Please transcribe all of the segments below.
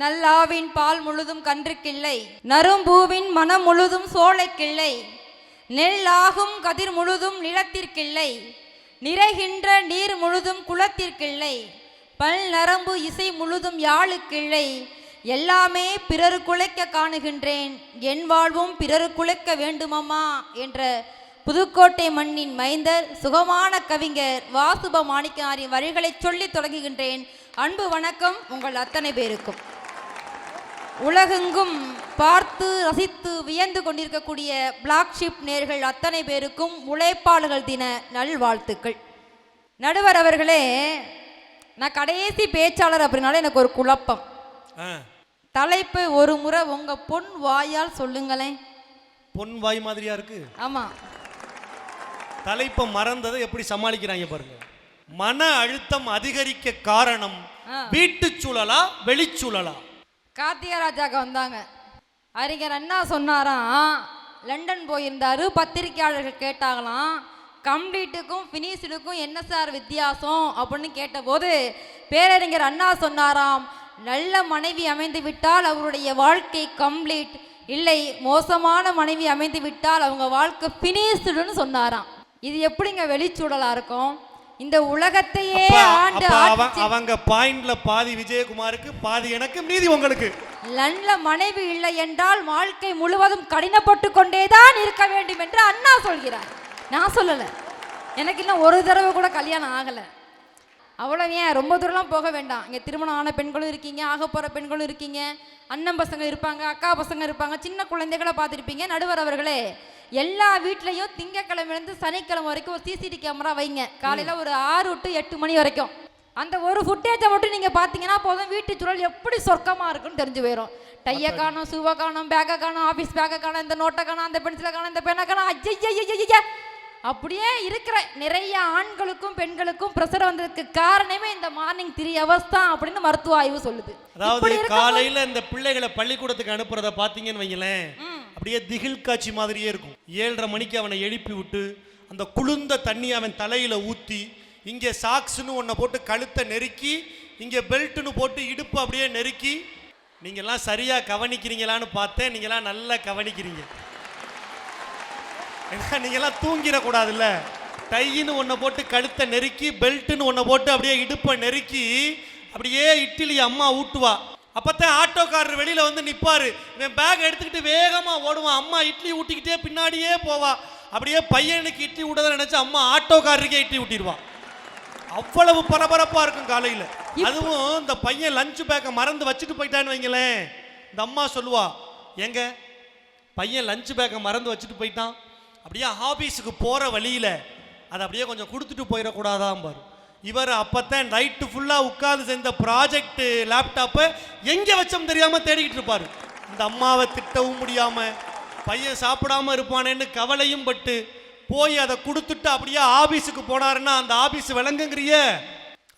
நல்லாவின் பால் முழுதும் கன்றுக்கிள்ளை நரும்பூவின் மனம் முழுதும் சோலைக்கிள்ளை நெல்லாகும் கதிர் முழுதும் நிலத்திற்கில்லை. நிறைகின்ற நீர் முழுதும் குளத்திற்கில்லை. பல் நரம்பு இசை முழுதும் யாழுக்கில்லை. எல்லாமே பிறரு குலைக்க காணுகின்றேன். என் வாழ்வும் பிறரு குலைக்க வேண்டுமம்மா என்ற புதுக்கோட்டை மண்ணின் மைந்தர் சுகமான கவிஞர் வாசுப மாணிக்கனாரின் வரிகளை சொல்லித் தொடங்குகின்றேன். அன்பு வணக்கம் உங்கள் அத்தனை பேருக்கும். உலகெங்கும் பார்த்து ரசித்து வியந்து கொண்டிருக்கக்கூடிய பிளாக் ஷிப் நேர்கள் அத்தனை பேருக்கும் உழைப்பாளர்கள் தின நல்வாழ்த்துக்கள். நடுவர் அவர்களே நான் கடைசி பேச்சாளர் அப்படின்னால எனக்கு ஒரு குழப்பம். தலைப்பை ஒரு முறை உங்க பொன் வாயால் சொல்லுங்களேன். பொன் வாய் மாதிரியா இருக்கு? ஆமா. தலைப்பை மறந்ததை எப்படி சமாளிக்கிறாங்க பாருங்க. மன அழுத்தம் அதிகரிக்க காரணம் ஆ. வீட்டுச் சூழலா வெளிச்சூழலா கார்த்திகா ராஜாக்கு வந்தாங்க. அறிஞர் அண்ணா சொன்னாராம் லண்டன் போயிருந்தாரு பத்திரிக்கையாளர்கள் கேட்டாங்களாம் கம்ப்ளீட்டுக்கும் ஃபினிஷ்டுக்கும் என்ன சார் வித்தியாசம்? அப்படின்னு கேட்டபோது பேரறிஞர் அண்ணா சொன்னாராம் நல்ல மனைவி அமைந்து விட்டால் அவருடைய வாழ்க்கை கம்ப்ளீட் இல்லை மோசமான மனைவி அமைந்து விட்டால் அவங்க வாழ்க்கை ஃபினிஷ்டுன்னு சொன்னாராம். இது எப்படிங்க வெளிச்சூடலாக இருக்கும்? இந்த உலகத்தையே ஆண்டு அவங்க பாயிண்ட்ல பாதி விஜயகுமாருக்கு பாதி எனக்கு மீதி உங்களுக்கு. நல்ல மனைவி இல்லை என்றால் வாழ்க்கை முழுவதும் கடினப்பட்டு கொண்டேதான் இருக்க வேண்டும் என்று அண்ணா சொல்கிறார். நான் சொல்லலை. எனக்கு இன்னும் ஒரு தடவை கூட கல்யாணம் ஆகலை. அவ்வளோ ஏன்? ரொம்ப தூரம்லாம் போக வேண்டாம். இங்கே திருமணம் ஆன பெண்களும் இருக்கீங்க ஆக போகிற பெண்களும் இருக்கீங்க. அண்ணன் பசங்க இருப்பாங்க அக்கா பசங்க இருப்பாங்க சின்ன குழந்தைகளை பார்த்துருப்பீங்க நடுவர் அவர்களே. எல்லா வீட்லேயும் திங்கக்கிழமைலேருந்து சனிக்கிழமை வரைக்கும் ஒரு சிசிடி கேமரா வைங்க. காலையில் ஒரு ஆறு டு எட்டு மணி வரைக்கும். அந்த ஒரு ஃபுட்டேஜை மட்டும் நீங்கள் பார்த்தீங்கன்னா போதும். வீட்டு சூழல் எப்படி சொர்க்கமாக இருக்குன்னு தெரிஞ்சு போயிடும் டையை காணும் ஷூவை காணும் பேக்கை காணும் ஆஃபீஸ் பேக்கை காணும் இந்த நோட்டை காணும் அந்த பென்சிலை காணும் இந்த பெண்ணை காணும். ஐயா அப்படியே இருக்கிற நிறைய ஆண்களுக்கும் பெண்களுக்கும் ப்ரெஷர் வந்ததுக்கு காரணமே இந்த மார்னிங் த்ரீ ஹவர்ஸ் தான் அப்படின்னு மருத்துவ ஆய்வு சொல்லுது. அதாவது காலையில இந்த பிள்ளைகளை பள்ளிக்கூடத்துக்கு அனுப்புறத பாத்தீங்கன்னு வைங்களேன். அப்படியே திகில் காட்சி மாதிரியே இருக்கும். ஏழரை மணிக்கு அவனை எழுப்பி விட்டு அந்த குளிர்ந்த தண்ணி அவன் தலையில் ஊற்றி இங்கே சாக்ஸ்னு ஒன்றை போட்டு கழுத்தை நெருக்கி இங்கே பெல்ட்னு போட்டு இடுப்பு அப்படியே நெருக்கி நீங்கள்லாம் சரியாக கவனிக்கிறீங்களான்னு பார்த்தேன். நீங்களாம் நல்லா கவனிக்கிறீங்க. ஏன்னா நீங்கெல்லாம் தூங்கிடக்கூடாதுல்ல. டையின்னு ஒன்றை போட்டு கழுத்தை நெருக்கி பெல்ட்டுன்னு ஒன்றை போட்டு அப்படியே இடுப்பை நெருக்கி அப்படியே இட்லி அம்மா ஊட்டுவா. அப்பத்தான் ஆட்டோக்காரர் வெளியில வந்து நிப்பாரு. இவன் பேக் எடுத்துக்கிட்டு வேகமா ஓடுவான். அம்மா இட்லி ஊட்டிக்கிட்டே பின்னாடியே போவா. அப்படியே பையனுக்கு இட்லி விட்டதை நினைச்சு அம்மா ஆட்டோக்காரருக்கே இட்லி ஊட்டிடுவா அவ்வளவு பரபரப்பா இருக்கும் காலையில. அதுவும் இந்த பையன் லஞ்ச் பேக்கை மறந்து வச்சுட்டு போயிட்டான்னு வைங்களேன். இந்த அம்மா சொல்லுவா எங்க பையன் லஞ்ச் பேக்கை மறந்து வச்சுட்டு போயிட்டான். அப்படியே ஆபீஸுக்கு போற வழியில அதை அப்படியே கொஞ்சம் கொடுத்துட்டு போயிடக்கூடாதான் பாரு இவர் அப்பத்தான் நைட்டு ஃபுல்லாக உட்கார்ந்து செஞ்ச ப்ராஜெக்ட் லேப்டாப்பை எங்கே வச்சோம் தெரியாம தேடிக்கிட்டு இருப்பாரு. இந்த அம்மாவை திட்டவும் முடியாம பையன் சாப்பிடாம இருப்பானேன்னு கவலையும் பட்டு போய் அதை கொடுத்துட்டு அப்படியே ஆபீஸுக்கு போனாருன்னா அந்த ஆபீஸ் விளங்குங்கிறிய.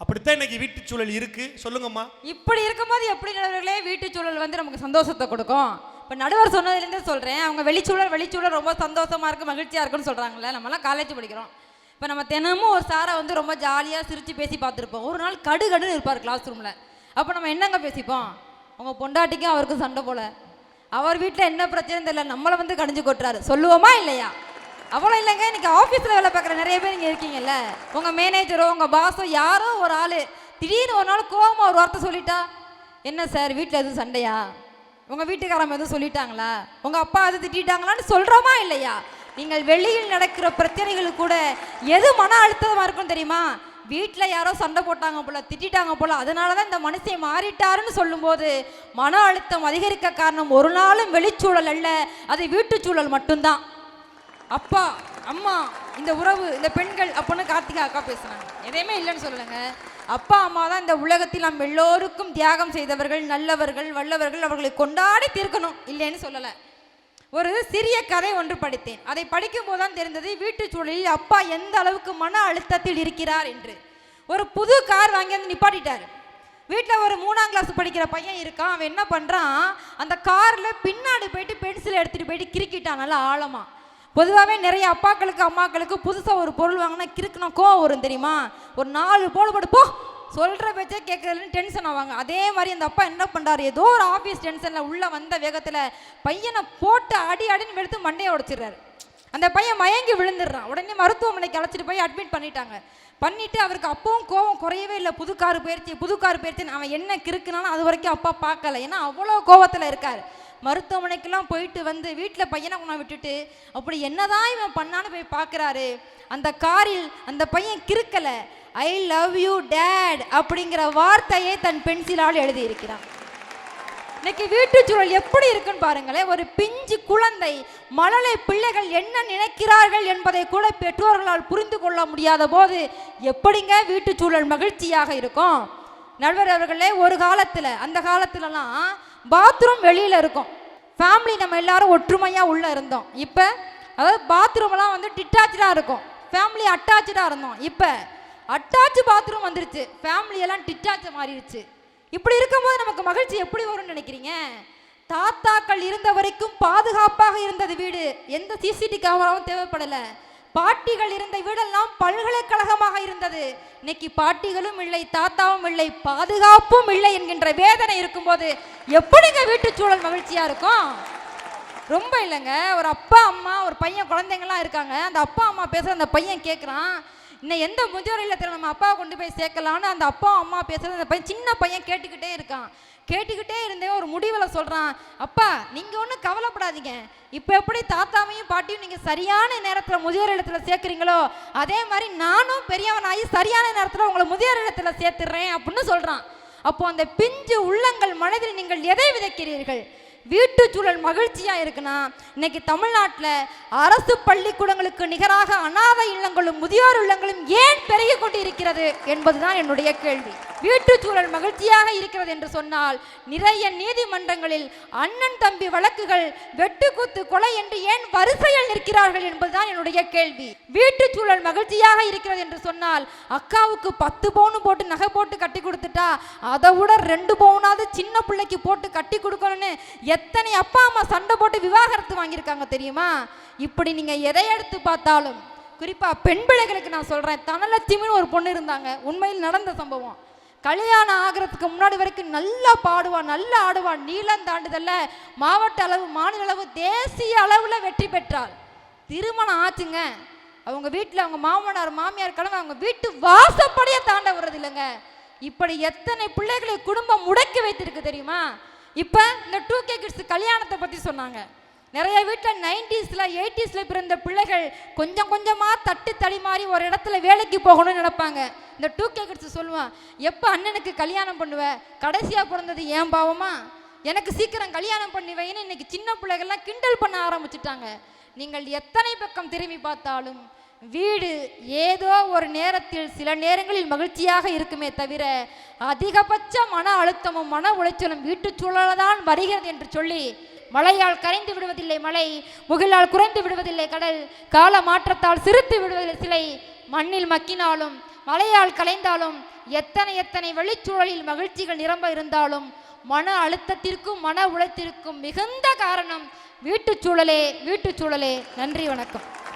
அப்படித்தான் இன்னைக்கு வீட்டு சூழல் இருக்கு. சொல்லுங்கம்மா. இப்படி இருக்கும்போது எப்படி நடுவர்களே வீட்டு சூழல் வந்து நமக்கு சந்தோஷத்தை கொடுக்கும்? இப்போ நடுவர் சொன்னதுலேருந்தே சொல்கிறேன் அவங்க வெளிச்சூழல் வெளிச்சூழல் ரொம்ப சந்தோஷமாக இருக்குது மகிழ்ச்சியாக இருக்குன்னு சொல்கிறாங்களே நம்மலாம் காலேஜ் படிக்கிறோம். இப்போ நம்ம தினமும் ஒரு சாரை வந்து ரொம்ப ஜாலியாக சிரித்து பேசி பார்த்துருப்போம். ஒரு நாள் கடு கடுன்னு இருப்பார் கிளாஸ் ரூமில் அப்போ நம்ம என்னங்க பேசிப்போம்? உங்கள் பொண்டாட்டிக்கும் அவருக்கும் சண்டை போல. அவர் வீட்டில் என்ன பிரச்சனை தெரியல நம்மளை வந்து கடிஞ்சு கொட்டுறாரு. சொல்லுவோமா இல்லையா? அவ்வளோ இல்லைங்க. இன்றைக்கி ஆஃபீஸில் வேலை பார்க்குற நிறைய பேர் இங்கே இருக்கீங்கல்ல. உங்கள் மேனேஜரோ உங்கள் பாஸோ யாரோ ஒரு ஆள் திடீர்னு ஒரு நாள் கோவமாக ஒரு வார்த்தை சொல்லிட்டா என்ன சார் வீட்டில் எதுவும் சண்டையா? உங்கள் வீட்டுக்காரங்க எதுவும் சொல்லிட்டாங்களா? உங்கள் அப்பா எதுவும் திட்டாங்களான்னு சொல்கிறோமா இல்லையா? நீங்கள் வெளியில் நடக்கிற பிரச்சனைகள் கூட எது மன அழுத்தமாக இருக்கும் தெரியுமா? வீட்டில் யாரோ சண்டை போட்டாங்க போல திட்டிட்டாங்க போல அதனால தான் இந்த மனுஷன் மாறிட்டாருன்னு சொல்லும்போது மன அழுத்தம் அதிகரிக்க காரணம் ஒரு நாளும் வெளிச்சூழல் அல்ல அது வீட்டு சூழல் மட்டும்தான். அப்பா அம்மா இந்த உறவு இந்த பெண்கள் அப்படின்னு கார்த்திகா அக்கா பேசுனாங்க எதையுமே இல்லைன்னு சொல்லலைங்க. அப்பா அம்மா தான் இந்த உலகத்தில் நாம் எல்லோருக்கும் தியாகம் செய்தவர்கள் நல்லவர்கள் வல்லவர்கள் அவர்களை கொண்டாடி தீர்க்கணும். இல்லைன்னு சொல்லலை. ஒரு சிறிய கதை ஒன்று படித்தேன். அதை படிக்கும்போது தான் தெரிந்தது வீட்டு சூழலில் அப்பா எந்த அளவுக்கு மன அழுத்தத்தில் இருக்கிறார் என்று. ஒரு புது கார் வாங்கி வந்து நிப்பாட்டிட்டார். வீட்டில் ஒரு மூணாம் கிளாஸ் படிக்கிற பையன் இருக்கான். அவன் என்ன பண்ணுறான் அந்த காரில் பின்னாடி போயிட்டு பென்சில் எடுத்துகிட்டு போயிட்டு கிறுக்கிட்டான். நல்லா ஆழமாக பொதுவாகவே நிறைய அப்பாக்களுக்கு அம்மாக்களுக்கு புதுசாக ஒரு பொருள் வாங்கினா கிறுக்குனா கோவம் வரும் தெரியுமா? ஒரு நாலு போடு போட்டு போ! சொல்கிற பேச்சே கேட்குறதுன்னு டென்ஷன் ஆவாங்க. அதே மாதிரி அந்த அப்பா என்ன பண்ணுறாரு ஏதோ ஒரு ஆஃபீஸ் டென்ஷனில் உள்ளே வந்த வேகத்தில் பையனை போட்டு அடி அடின்னு வெளுத்து மண்டையை உடச்சிடுறாரு. அந்த பையன் மயங்கி விழுந்துடுறான். உடனே மருத்துவமனைக்கு அழைச்சிட்டு போய் அட்மிட் பண்ணிட்டாங்க. பண்ணிவிட்டு அவருக்கு அப்பவும் கோவம் குறையவே இல்லை. புது கார் போயிடுச்சு புது கார் போயிடுச்சுன்னு அவன் என்ன கிறுக்குனாலும் அது வரைக்கும் அப்பா பார்க்கல. ஏன்னா அவ்வளோ கோவத்தில் இருக்கார். மருத்துவமனைக்கெல்லாம் போயிட்டு வந்து வீட்டில் பையனை கொண்டு விட்டுட்டு அப்படி என்னதான் இவன் பண்ணான்னு போய் பார்க்குறாரு. அந்த காரில் அந்த பையன் கிறுக்கலை. ஐ லவ் யூ டேட் அப்படிங்கிற வார்த்தையை தன் பென்சிலால் எழுதியிருக்கிறான். இன்னைக்கு வீட்டுச்சூழல் எப்படி இருக்குன்னு பாருங்களேன். ஒரு பிஞ்சு குழந்தை மழலை பிள்ளைகள் என்ன நினைக்கிறார்கள் என்பதை கூட பெற்றோர்களால் புரிந்து கொள்ள முடியாத போது எப்படிங்க வீட்டு சூழல் மகிழ்ச்சியாக இருக்கும்? நடுவர் அவர்களே ஒரு காலத்தில் அந்த காலத்துலலாம் பாத்ரூம் வெளியில் இருக்கும். ஃபேமிலி நம்ம எல்லாரும் ஒற்றுமையாக உள்ளே இருந்தோம். இப்போ அதாவது பாத்ரூம்லாம் வந்து டிட்டாச்சாக இருக்கும். ஃபேமிலி அட்டாச்சாக இருந்தோம். இப்போ அட்டாச் பாத்ரூம் வந்துருச்சு. ஃபேமிலி எல்லாம் டிட்டாச்ச மாறிடுச்சு. இப்படி இருக்கும்போது நமக்கு மகிழ்ச்சி எப்படி வரும்னு நினைக்கிறீங்க? தாத்தாக்கள் இருந்த வரைக்கும் பாதுகாப்பாக இருந்தது வீடு. எந்த சிசிடி கேமராவும் தேவைப்படலை. பாட்டிகள் இருந்த வீடெல்லாம் பல்கலைக்கழகமாக இருந்தது. இன்னைக்கு பாட்டிகளும் இல்லை தாத்தாவும் இல்லை பாதுகாப்பும் இல்லை என்கின்ற வேதனை இருக்கும்போது எப்படிங்க வீட்டு சூழல் மகிழ்ச்சியா இருக்கும்? ரொம்ப இல்லைங்க. ஒரு அப்பா அம்மா ஒரு பையன் குழந்தைங்களாம் இருக்காங்க. அந்த அப்பா அம்மா பேசுகிற அந்த பையன் கேட்குறான் இன்னும் எந்த முதியோர் இல்லத்தில் நம்ம அப்பாவை கொண்டு போய் சேர்க்கலான்னு அந்த அப்பா அம்மா பேசுகிறது அந்த பையன் சின்ன பையன் கேட்டுக்கிட்டே இருக்கான். கேட்டுக்கிட்டே இருந்தே ஒரு முடிவில் சொல்கிறான் அப்பா நீங்கள் ஒன்றும் கவலைப்படாதீங்க. இப்போ எப்படி தாத்தாவையும் பாட்டியும் நீங்கள் சரியான நேரத்தில் முதியோர் இல்லத்தில் சேர்க்குறீங்களோ அதே மாதிரி நானும் பெரியவனாகி சரியான நேரத்தில் உங்களை முதியோர் இல்லத்தில் சேர்த்துடுறேன் அப்படின்னு சொல்கிறான் அப்போ அந்த பிஞ்சு உள்ளங்கள் மனதில் நீங்கள் எதை விதைக்கிறீர்கள்? வீட்டு சூழல் மகிழ்ச்சியாக இருக்குன்னா இன்னைக்கு தமிழ்நாட்டில் அரசு பள்ளிக்கூடங்களுக்கு நிகராக அனாதை இல்லங்களும் முதியோர் இல்லங்களும் ஏன் பெருகி கொண்டு இருக்கிறது என்பதுதான் என்னுடைய கேள்வி. வீட்டு சூழல் மகிழ்ச்சியாக இருக்கிறது என்று சொன்னால் நிறைய நீதிமன்றங்களில் அண்ணன் தம்பி வழக்குகள் வெட்டுக்குத்து கொலை என்று ஏன் வரிசையில் நிற்கிறார்கள் என்பதுதான் என்னுடைய கேள்வி. வீட்டு சூழல் மகிழ்ச்சியாக இருக்கிறது என்று சொன்னால் அக்காவுக்கு பத்து பவுன் போட்டு நகை போட்டு கட்டி கொடுத்துட்டா அதை விட ரெண்டு பவுனாவது சின்ன பிள்ளைக்கு போட்டு கட்டி கொடுக்கணும்னு எத்தனை அப்பா அம்மா சண்டை போட்டு விவாகரத்து வாங்கியிருக்காங்க தெரியுமா? இப்படி நீங்கள் எதை எடுத்து பார்த்தாலும் குறிப்பா பெண் பிள்ளைகளுக்கு நான் சொல்கிறேன் தனலட்சுமின்னு ஒரு பொண்ணு இருந்தாங்க. உண்மையில் நடந்த சம்பவம். கல்யாணம் ஆகிறதுக்கு முன்னாடி வரைக்கும் நல்லா பாடுவான் நல்லா ஆடுவான் நீளம் தாண்டுதல்ல. மாவட்ட அளவு மாநில அளவு தேசிய அளவில் வெற்றி பெற்றாள். திருமணம் ஆச்சுங்க. அவங்க வீட்டில் அவங்க மாமனார் மாமியார் கிழமை அவங்க வீட்டு வாசப்படியே தாண்ட விடுறது இல்லைங்க. இப்படி எத்தனை பிள்ளைகளை குடும்பம் முடக்கி வைத்திருக்கு தெரியுமா? இப்போ இந்த டூ கே கிட்ஸ் கல்யாணத்தை பற்றி சொன்னாங்க. நிறைய வீட்டில் நைன்டிஸில் எயிட்டிஸில் பிறந்த பிள்ளைகள் கொஞ்சம் கொஞ்சமாக தட்டு தடிமாறி ஒரு இடத்துல வேலைக்கு போகணும்னு நினைப்பாங்க. இந்த டூ கே கிட்ஸ் சொல்லுவான் எப்போ அண்ணனுக்கு கல்யாணம் பண்ணுவேன் கடைசியாக பிறந்தது ஏன் பாவமா? எனக்கு சீக்கிரம் கல்யாணம் பண்ணி வைன்னு இன்னைக்கு சின்ன பிள்ளைகள்லாம் கிண்டல் பண்ண ஆரம்பிச்சிட்டாங்க. நீங்கள் எத்தனை பக்கம் திரும்பி பார்த்தாலும் வீடு ஏதோ ஒரு நேரத்தில் சில நேரங்களில் மகிழ்ச்சியாக இருக்குமே தவிர அதிகபட்ச மன அழுத்தமும் மன உளைச்சலும் வீட்டுச் சூழல்தான் வருகிறது என்று சொல்லி மழையால் கரைந்து விடுவதில்லை மழை முகிலால் குறைந்து விடுவதில்லை கடல் கால மாற்றத்தால் சிரித்து விடுவதில்லை சிலை மண்ணில் மக்கினாலும் மழையால் கலைந்தாலும் எத்தனை எத்தனை வெளிச்சூழலில் மகிழ்ச்சிகள் நிரம்ப இருந்தாலும் மன அழுத்தத்திற்கும் மன உழைத்திற்கும் மிகுந்த காரணம் வீட்டுச் சூழலே வீட்டுச் சூழலே. நன்றி வணக்கம்.